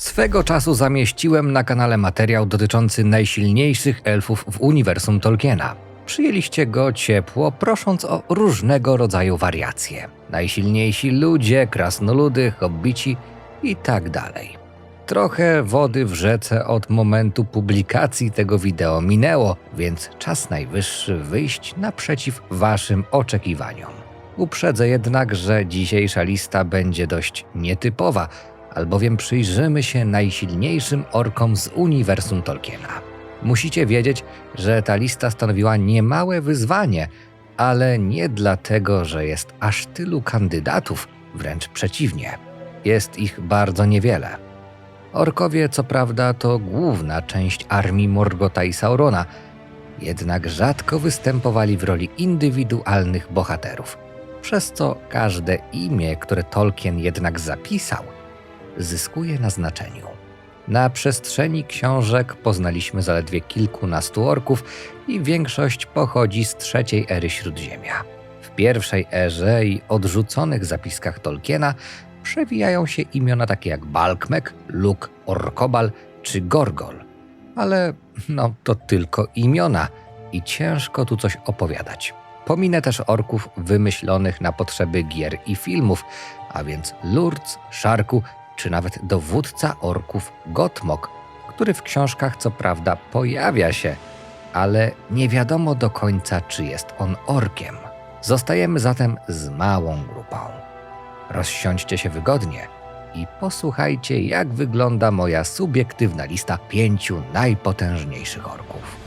Swego czasu zamieściłem na kanale materiał dotyczący najsilniejszych elfów w uniwersum Tolkiena. Przyjęliście go ciepło, prosząc o różnego rodzaju wariacje. Najsilniejsi ludzie, krasnoludy, hobbici i tak dalej. Trochę wody w rzece od momentu publikacji tego wideo minęło, więc czas najwyższy wyjść naprzeciw Waszym oczekiwaniom. Uprzedzę jednak, że dzisiejsza lista będzie dość nietypowa, albowiem przyjrzymy się najsilniejszym orkom z uniwersum Tolkiena. Musicie wiedzieć, że ta lista stanowiła niemałe wyzwanie, ale nie dlatego, że jest aż tylu kandydatów, wręcz przeciwnie. Jest ich bardzo niewiele. Orkowie, co prawda, to główna część armii Morgota i Saurona, jednak rzadko występowali w roli indywidualnych bohaterów, przez co każde imię, które Tolkien jednak zapisał, zyskuje na znaczeniu. Na przestrzeni książek poznaliśmy zaledwie kilkunastu orków i większość pochodzi z trzeciej ery Śródziemia. W pierwszej erze i odrzuconych zapiskach Tolkiena przewijają się imiona takie jak Balkmek, Luk, Orkobal czy Gorgol. Ale no to tylko imiona i ciężko tu coś opowiadać. Pominę też orków wymyślonych na potrzeby gier i filmów, a więc Lurc, Szarku czy nawet dowódca orków Gotmok, który w książkach co prawda pojawia się, ale nie wiadomo do końca, czy jest on orkiem. Zostajemy zatem z małą grupą. Rozsiądźcie się wygodnie i posłuchajcie, jak wygląda moja subiektywna lista pięciu najpotężniejszych orków.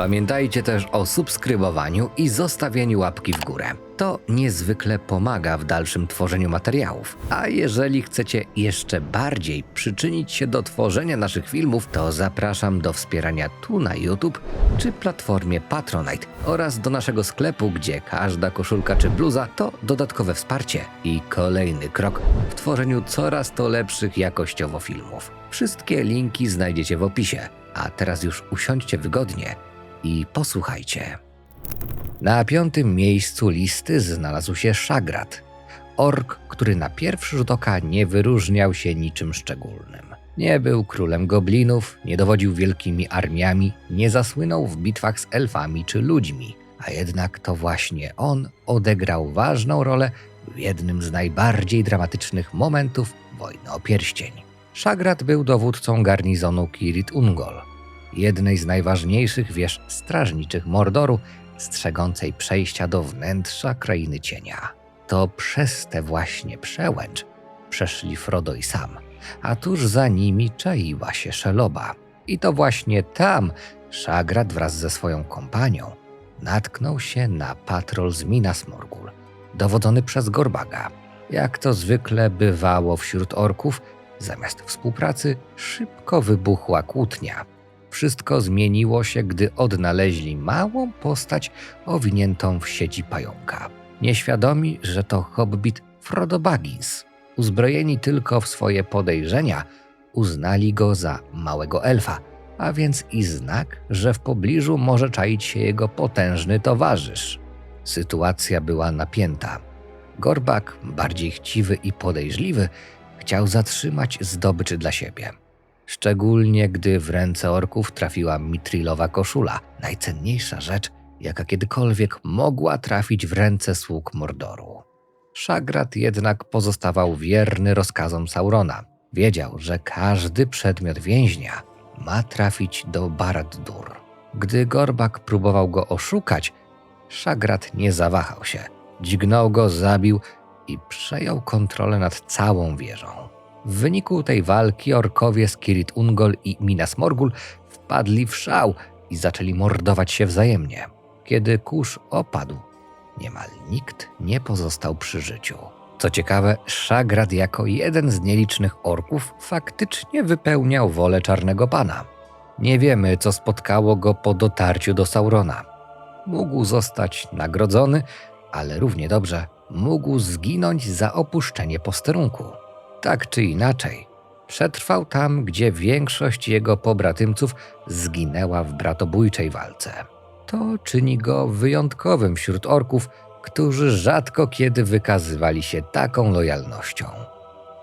Pamiętajcie też o subskrybowaniu i zostawieniu łapki w górę. To niezwykle pomaga w dalszym tworzeniu materiałów. A jeżeli chcecie jeszcze bardziej przyczynić się do tworzenia naszych filmów, to zapraszam do wspierania tu na YouTube czy platformie Patronite oraz do naszego sklepu, gdzie każda koszulka czy bluza to dodatkowe wsparcie i kolejny krok w tworzeniu coraz to lepszych jakościowo filmów. Wszystkie linki znajdziecie w opisie. A teraz już usiądźcie wygodnie i posłuchajcie. Na piątym miejscu listy znalazł się Szagrat, ork, który na pierwszy rzut oka nie wyróżniał się niczym szczególnym. Nie był królem goblinów, nie dowodził wielkimi armiami, nie zasłynął w bitwach z elfami czy ludźmi, a jednak to właśnie on odegrał ważną rolę w jednym z najbardziej dramatycznych momentów wojny o pierścień. Szagrat był dowódcą garnizonu Kirit Ungol, jednej z najważniejszych wież strażniczych Mordoru, strzegącej przejścia do wnętrza krainy cienia. To przez tę właśnie przełęcz przeszli Frodo i Sam, a tuż za nimi czaiła się Szeloba. I to właśnie tam Szagrat wraz ze swoją kompanią natknął się na patrol z Minas Morgul, dowodzony przez Gorbaga. Jak to zwykle bywało wśród orków, zamiast współpracy szybko wybuchła kłótnia. Wszystko zmieniło się, gdy odnaleźli małą postać owiniętą w sieci pająka. Nieświadomi, że to hobbit Frodo Baggins. Uzbrojeni tylko w swoje podejrzenia, uznali go za małego elfa, a więc i znak, że w pobliżu może czaić się jego potężny towarzysz. Sytuacja była napięta. Gorbak, bardziej chciwy i podejrzliwy, chciał zatrzymać zdobycz dla siebie. Szczególnie gdy w ręce orków trafiła mitrilowa koszula, najcenniejsza rzecz, jaka kiedykolwiek mogła trafić w ręce sług Mordoru. Szagrat jednak pozostawał wierny rozkazom Saurona. Wiedział, że każdy przedmiot więźnia ma trafić do Barad-dur. Gdy Gorbak próbował go oszukać, Szagrat nie zawahał się. Dźgnął go, zabił i przejął kontrolę nad całą wieżą. W wyniku tej walki orkowie z Ungol i Minas Morgul wpadli w szał i zaczęli mordować się wzajemnie. Kiedy kurz opadł, niemal nikt nie pozostał przy życiu. Co ciekawe, Szagrat jako jeden z nielicznych orków faktycznie wypełniał wolę Czarnego Pana. Nie wiemy, co spotkało go po dotarciu do Saurona. Mógł zostać nagrodzony, ale równie dobrze mógł zginąć za opuszczenie posterunku. Tak czy inaczej, przetrwał tam, gdzie większość jego pobratymców zginęła w bratobójczej walce. To czyni go wyjątkowym wśród orków, którzy rzadko kiedy wykazywali się taką lojalnością.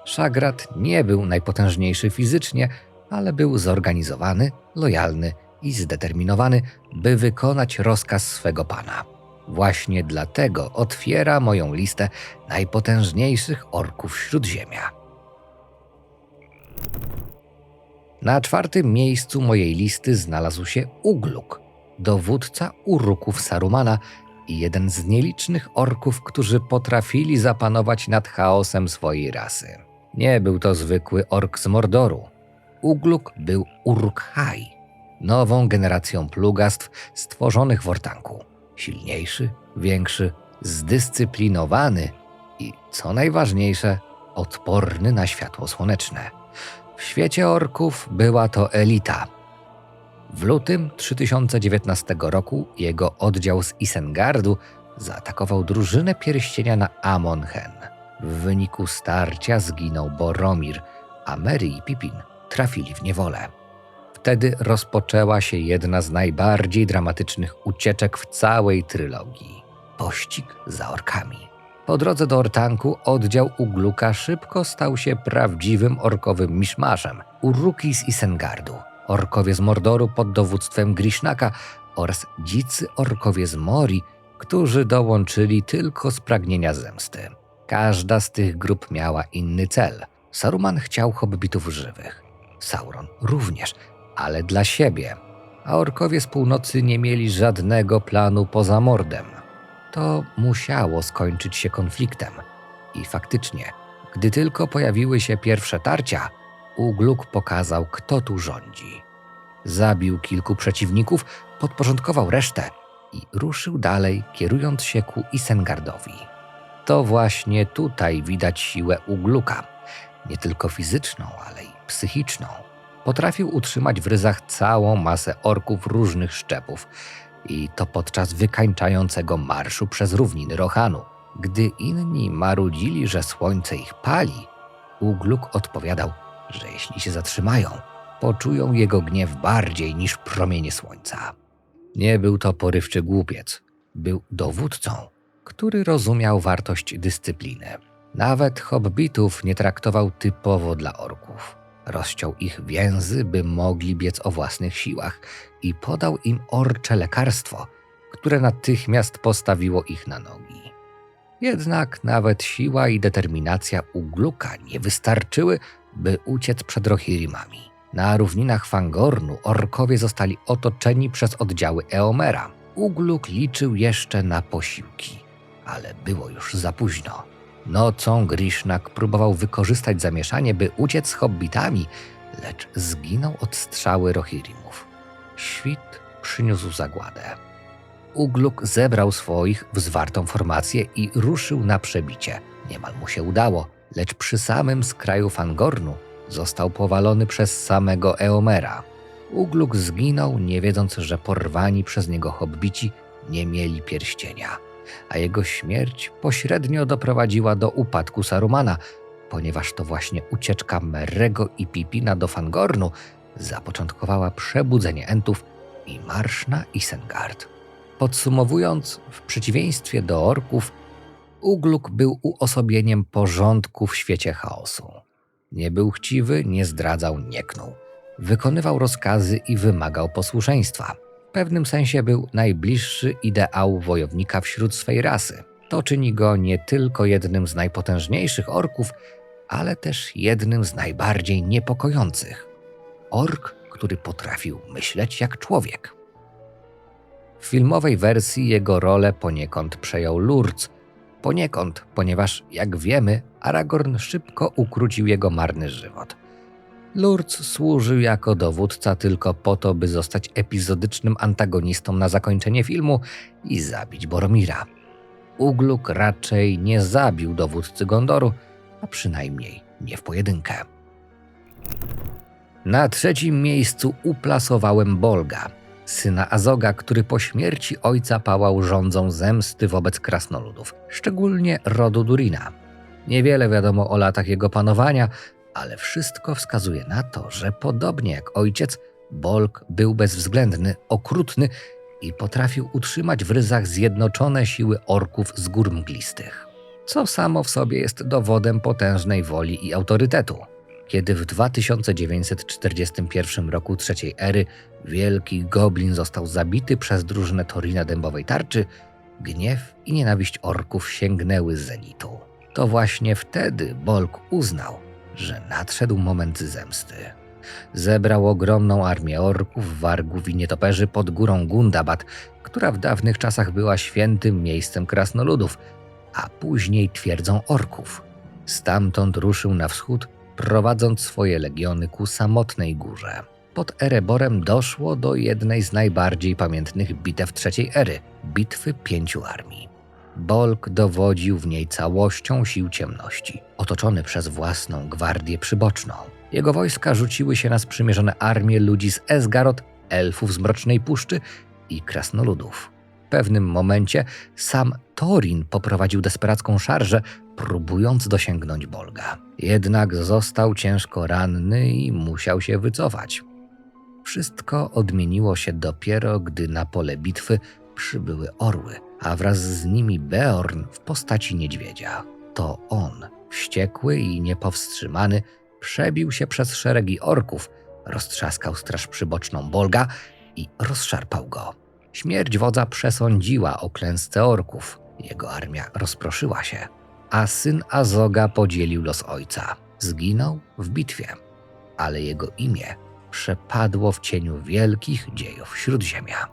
Szagrat nie był najpotężniejszy fizycznie, ale był zorganizowany, lojalny i zdeterminowany, by wykonać rozkaz swego pana. Właśnie dlatego otwiera moją listę najpotężniejszych orków śródziemia. Na czwartym miejscu mojej listy znalazł się Ugluk, dowódca uruków Sarumana i jeden z nielicznych orków, którzy potrafili zapanować nad chaosem swojej rasy. Nie był to zwykły ork z Mordoru. Ugluk był Uruk-hai, nową generacją plugastw stworzonych w Ortanku. Silniejszy, większy, zdyscyplinowany i, co najważniejsze, odporny na światło słoneczne. W świecie orków była to elita. W lutym 3019 roku jego oddział z Isengardu zaatakował drużynę pierścienia na Amonhen. W wyniku starcia zginął Boromir, a Merry i Pippin trafili w niewolę. Wtedy rozpoczęła się jedna z najbardziej dramatycznych ucieczek w całej trylogii pościg za orkami. Po drodze do Ortanku oddział Ugluka szybko stał się prawdziwym orkowym miszmaszem. Uruki z Isengardu, orkowie z Mordoru pod dowództwem Grishnaka oraz dzicy orkowie z Mori, którzy dołączyli tylko z pragnienia zemsty. Każda z tych grup miała inny cel. Saruman chciał hobbitów żywych. Sauron również, ale dla siebie. A orkowie z północy nie mieli żadnego planu poza mordem. To musiało skończyć się konfliktem. I faktycznie, gdy tylko pojawiły się pierwsze tarcia, Ugluk pokazał, kto tu rządzi. Zabił kilku przeciwników, podporządkował resztę i ruszył dalej, kierując się ku Isengardowi. To właśnie tutaj widać siłę Ugluka, nie tylko fizyczną, ale i psychiczną. Potrafił utrzymać w ryzach całą masę orków różnych szczepów i to podczas wykańczającego marszu przez równiny Rohanu. Gdy inni marudzili, że słońce ich pali, Ugluk odpowiadał, że jeśli się zatrzymają, poczują jego gniew bardziej niż promienie słońca. Nie był to porywczy głupiec, był dowódcą, który rozumiał wartość dyscypliny. Nawet hobbitów nie traktował typowo dla orków. Rozciął ich więzy, by mogli biec o własnych siłach i podał im orcze lekarstwo, które natychmiast postawiło ich na nogi. Jednak nawet siła i determinacja Ugluka nie wystarczyły, by uciec przed Rohirrimami. Na równinach Fangornu orkowie zostali otoczeni przez oddziały Eomera. Ugluk liczył jeszcze na posiłki, ale było już za późno. Nocą Grishnak próbował wykorzystać zamieszanie, by uciec z hobbitami, lecz zginął od strzały Rohirrimów. Świt przyniósł zagładę. Ugluk zebrał swoich w zwartą formację i ruszył na przebicie. Niemal mu się udało, lecz przy samym skraju Fangornu został powalony przez samego Eomera. Ugluk zginął, nie wiedząc, że porwani przez niego hobbici nie mieli pierścienia, a jego śmierć pośrednio doprowadziła do upadku Sarumana, ponieważ to właśnie ucieczka Merrego i Pipina do Fangornu zapoczątkowała przebudzenie Entów i marsz na Isengard. Podsumowując, w przeciwieństwie do orków, Ugluk był uosobieniem porządku w świecie chaosu. Nie był chciwy, nie zdradzał, nie knuł. Wykonywał rozkazy i wymagał posłuszeństwa. Pewnym sensie był najbliższy ideału wojownika wśród swej rasy. To czyni go nie tylko jednym z najpotężniejszych orków, ale też jednym z najbardziej niepokojących. Ork, który potrafił myśleć jak człowiek. W filmowej wersji jego rolę poniekąd przejął Lurz, poniekąd, ponieważ, jak wiemy, Aragorn szybko ukrócił jego marny żywot. Lurz służył jako dowódca tylko po to, by zostać epizodycznym antagonistą na zakończenie filmu i zabić Boromira. Ugluk raczej nie zabił dowódcy Gondoru, a przynajmniej nie w pojedynkę. Na trzecim miejscu uplasowałem Bolga, syna Azoga, który po śmierci ojca pałał rządzą zemsty wobec krasnoludów, szczególnie rodu Durina. Niewiele wiadomo o latach jego panowania, ale wszystko wskazuje na to, że podobnie jak ojciec, Bolg był bezwzględny, okrutny i potrafił utrzymać w ryzach zjednoczone siły orków z gór mglistych. co samo w sobie jest dowodem potężnej woli i autorytetu. Kiedy w 2941 roku trzeciej ery wielki goblin został zabity przez drużynę Torina Dębowej Tarczy, gniew i nienawiść orków sięgnęły zenitu. To właśnie wtedy Bolk uznał, że nadszedł moment zemsty. Zebrał ogromną armię orków, wargów i nietoperzy pod górą Gundabat, która w dawnych czasach była świętym miejscem krasnoludów, a później twierdzą orków. Stamtąd ruszył na wschód, prowadząc swoje legiony ku samotnej górze. Pod Ereborem doszło do jednej z najbardziej pamiętnych bitew trzeciej ery bitwy pięciu armii. Bolk dowodził w niej całością sił ciemności, otoczony przez własną gwardię przyboczną. Jego wojska rzuciły się na sprzymierzone armie ludzi z Esgarot, elfów z Mrocznej Puszczy i krasnoludów. W pewnym momencie sam Thorin poprowadził desperacką szarżę, próbując dosięgnąć Bolga. Jednak został ciężko ranny i musiał się wycofać. Wszystko odmieniło się dopiero, gdy na pole bitwy przybyły orły, a wraz z nimi Beorn w postaci niedźwiedzia. To on, wściekły i niepowstrzymany, przebił się przez szeregi orków, roztrzaskał straż przyboczną Bolga i rozszarpał go. Śmierć wodza przesądziła o klęsce orków. Jego armia rozproszyła się, a syn Azoga podzielił los ojca. Zginął w bitwie, ale jego imię przepadło w cieniu wielkich dziejów Śródziemia.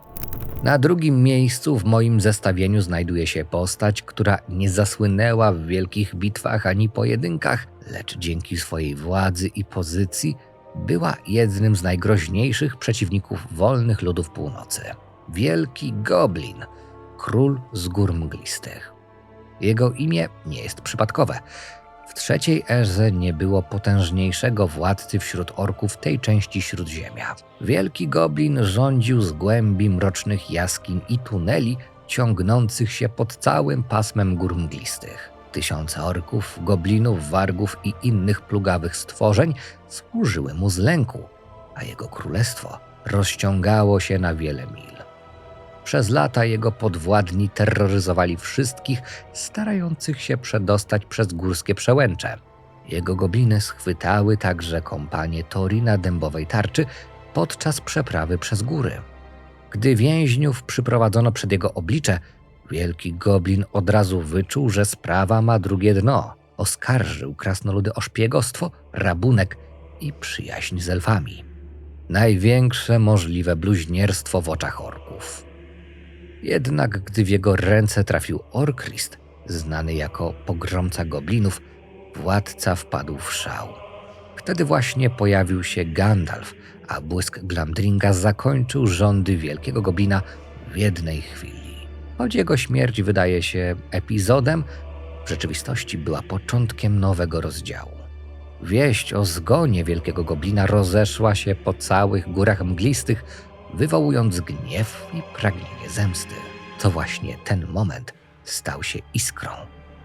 Na drugim miejscu w moim zestawieniu znajduje się postać, która nie zasłynęła w wielkich bitwach ani pojedynkach, lecz dzięki swojej władzy i pozycji była jednym z najgroźniejszych przeciwników wolnych ludów północy. Wielki Goblin, król z gór mglistych. Jego imię nie jest przypadkowe. W trzeciej erze nie było potężniejszego władcy wśród orków tej części śródziemia. Wielki goblin rządził z głębi mrocznych jaskiń i tuneli ciągnących się pod całym pasmem gór mglistych. Tysiące orków, goblinów, wargów i innych plugawych stworzeń służyły mu z lęku, a jego królestwo rozciągało się na wiele mil. Przez lata jego podwładni terroryzowali wszystkich starających się przedostać przez górskie przełęcze. Jego gobliny schwytały także kompanię Torina Dębowej Tarczy podczas przeprawy przez góry. Gdy więźniów przyprowadzono przed jego oblicze, wielki goblin od razu wyczuł, że sprawa ma drugie dno. Oskarżył krasnoludy o szpiegostwo, rabunek i przyjaźń z elfami. Największe możliwe bluźnierstwo w oczach orków. Jednak gdy w jego ręce trafił Orkrist, znany jako pogromca goblinów, władca wpadł w szał. Wtedy właśnie pojawił się Gandalf, a błysk Glamdringa zakończył rządy wielkiego goblina w jednej chwili. Choć jego śmierć wydaje się epizodem, w rzeczywistości była początkiem nowego rozdziału. Wieść o zgonie wielkiego goblina rozeszła się po całych górach mglistych, wywołując gniew i pragnienie zemsty. To właśnie ten moment stał się iskrą,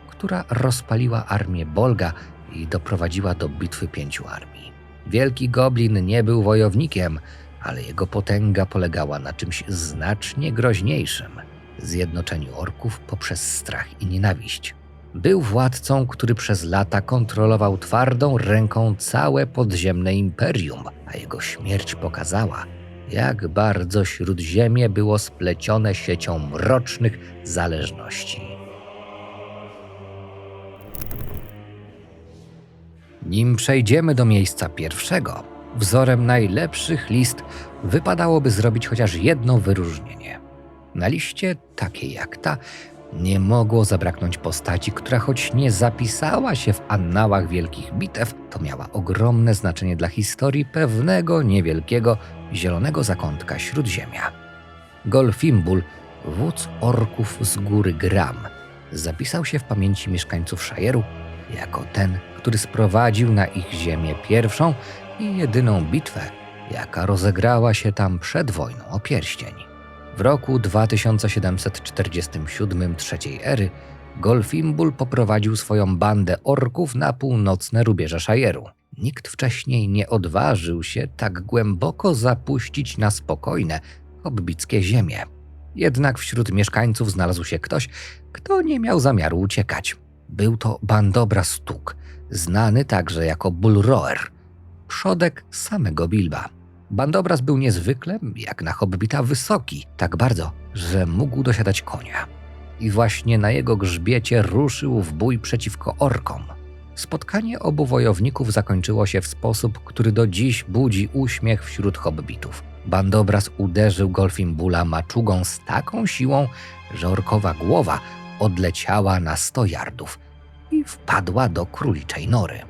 która rozpaliła armię Bolga i doprowadziła do bitwy pięciu armii. Wielki goblin nie był wojownikiem, ale jego potęga polegała na czymś znacznie groźniejszym zjednoczeniu orków poprzez strach i nienawiść. Był władcą, który przez lata kontrolował twardą ręką całe podziemne imperium, a jego śmierć pokazała, jak bardzo śródziemie było splecione siecią mrocznych zależności. Nim przejdziemy do miejsca pierwszego, wzorem najlepszych list wypadałoby zrobić chociaż jedno wyróżnienie. Na liście, takiej jak ta, nie mogło zabraknąć postaci, która choć nie zapisała się w annałach wielkich bitew, to miała ogromne znaczenie dla historii pewnego niewielkiego zielonego zakątka śródziemia. Golfimbul, wódz orków z góry Gram, zapisał się w pamięci mieszkańców Szajeru jako ten, który sprowadził na ich ziemię pierwszą i jedyną bitwę, jaka rozegrała się tam przed wojną o pierścień. W roku 2747 trzeciej ery Golfimbul poprowadził swoją bandę orków na północne rubieże Szajeru. Nikt wcześniej nie odważył się tak głęboko zapuścić na spokojne, hobbickie ziemie. Jednak wśród mieszkańców znalazł się ktoś, kto nie miał zamiaru uciekać. Był to bandobra stuk, znany także jako Bullroer, przodek samego Bilba. Bandobraz był niezwykle, jak na hobbita, wysoki, tak bardzo, że mógł dosiadać konia. I właśnie na jego grzbiecie ruszył w bój przeciwko orkom. Spotkanie obu wojowników zakończyło się w sposób, który do dziś budzi uśmiech wśród hobbitów. Bandobraz uderzył Golfimbula maczugą z taką siłą, że orkowa głowa odleciała na sto yardów i wpadła do króliczej nory.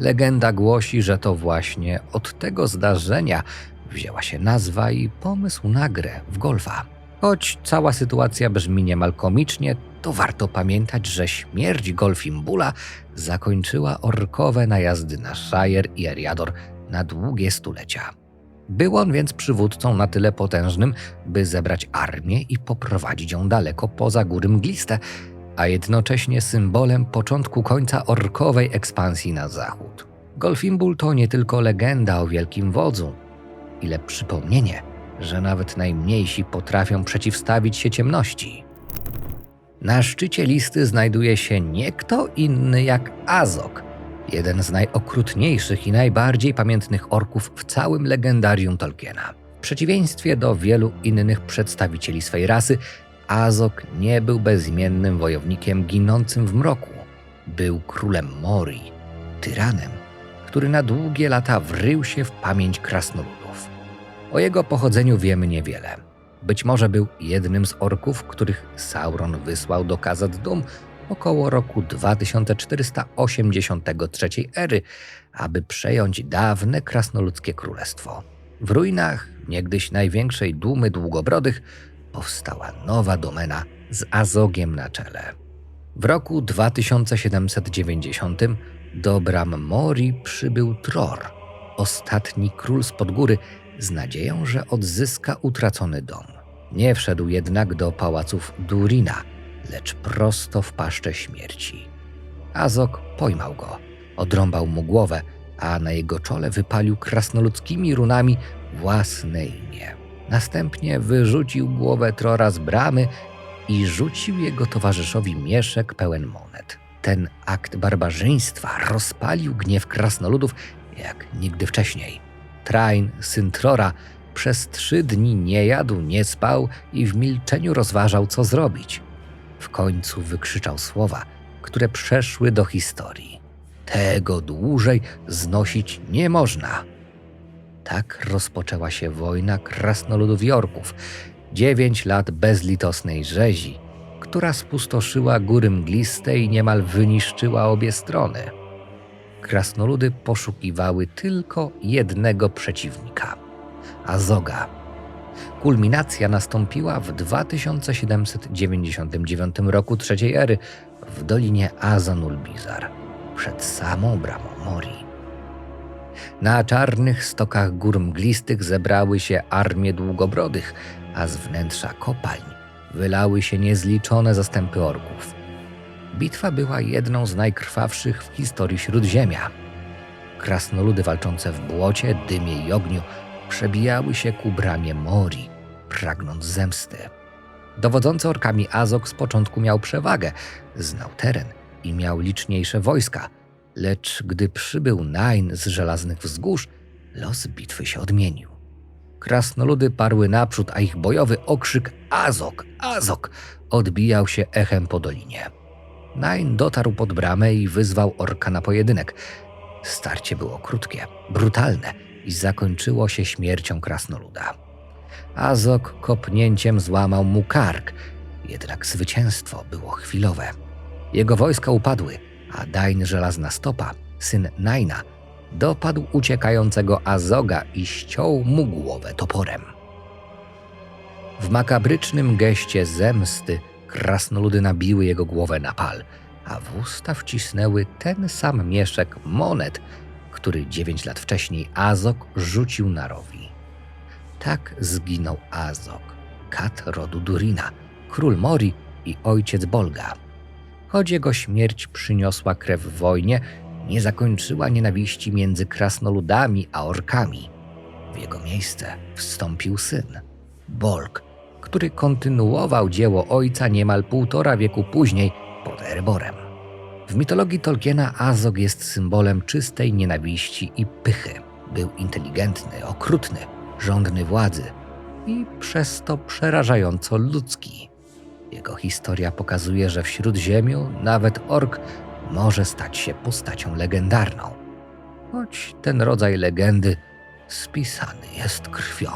Legenda głosi, że to właśnie od tego zdarzenia wzięła się nazwa i pomysł na grę w golfa. Choć cała sytuacja brzmi niemal komicznie, to warto pamiętać, że śmierć Golfimbula zakończyła orkowe najazdy na Shire i Eriador na długie stulecia. Był on więc przywódcą na tyle potężnym, by zebrać armię i poprowadzić ją daleko poza góry mgliste, a jednocześnie symbolem początku końca orkowej ekspansji na zachód. Golfimbul to nie tylko legenda o wielkim wodzu, ile przypomnienie, że nawet najmniejsi potrafią przeciwstawić się ciemności. Na szczycie listy znajduje się nie kto inny jak Azok, jeden z najokrutniejszych i najbardziej pamiętnych orków w całym legendarium Tolkiena. W przeciwieństwie do wielu innych przedstawicieli swej rasy, Azok nie był bezimiennym wojownikiem ginącym w mroku. Był królem Mori, tyranem, który na długie lata wrył się w pamięć krasnoludów. O jego pochodzeniu wiemy niewiele. Być może był jednym z orków, których Sauron wysłał do Khazad Dum około roku 2483 ery, aby przejąć dawne krasnoludzkie królestwo. W ruinach niegdyś największej dumy długobrodych powstała nowa domena z Azogiem na czele. W roku 2790 do bram Mori przybył Tror, ostatni król spod góry, z nadzieją, że odzyska utracony dom. Nie wszedł jednak do pałaców Durina, lecz prosto w paszczę śmierci. Azok pojmał go, odrąbał mu głowę, a na jego czole wypalił krasnoludzkimi runami własne imię. Następnie wyrzucił głowę Trora z bramy i rzucił jego towarzyszowi mieszek pełen monet. Ten akt barbarzyństwa rozpalił gniew krasnoludów jak nigdy wcześniej. Train, syn Trora, przez trzy dni nie jadł, nie spał i w milczeniu rozważał, co zrobić. W końcu wykrzyczał słowa, które przeszły do historii. Tego dłużej znosić nie można. Tak rozpoczęła się wojna krasnoludów Jorków. Dziewięć lat bezlitosnej rzezi, która spustoszyła góry mgliste i niemal wyniszczyła obie strony. Krasnoludy poszukiwały tylko jednego przeciwnika Azoga. Kulminacja nastąpiła w 2799 roku trzeciej ery w dolinie Azanulbizar, przed samą bramą Mori. Na czarnych stokach gór mglistych zebrały się armie długobrodych, a z wnętrza kopalń wylały się niezliczone zastępy orków. Bitwa była jedną z najkrwawszych w historii Śródziemia. Krasnoludy walczące w błocie, dymie i ogniu przebijały się ku bramie Mori, pragnąc zemsty. Dowodzący orkami Azok z początku miał przewagę, znał teren i miał liczniejsze wojska, lecz gdy przybył Nain z żelaznych wzgórz, los bitwy się odmienił. Krasnoludy parły naprzód, a ich bojowy okrzyk Azok, Azok odbijał się echem po dolinie. Nain dotarł pod bramę i wyzwał orka na pojedynek. Starcie było krótkie, brutalne i zakończyło się śmiercią krasnoluda. Azok kopnięciem złamał mu kark, jednak zwycięstwo było chwilowe. Jego wojska upadły, a Dain Żelazna Stopa, syn Naina, dopadł uciekającego Azoga i ściął mu głowę toporem. W makabrycznym geście zemsty krasnoludy nabiły jego głowę na pal, a w usta wcisnęły ten sam mieszek monet, który dziewięć lat wcześniej Azok rzucił Narowi. Tak zginął Azok, kat rodu Durina, król Mori i ojciec Bolga. Choć jego śmierć przyniosła krew w wojnie, nie zakończyła nienawiści między krasnoludami a orkami. W jego miejsce wstąpił syn, Bolg, który kontynuował dzieło ojca niemal półtora wieku później pod Ereborem. W mitologii Tolkiena Azog jest symbolem czystej nienawiści i pychy. Był inteligentny, okrutny, żądny władzy i przez to przerażająco ludzki. Jego historia pokazuje, że w Śródziemiu nawet ork może stać się postacią legendarną. Choć ten rodzaj legendy spisany jest krwią.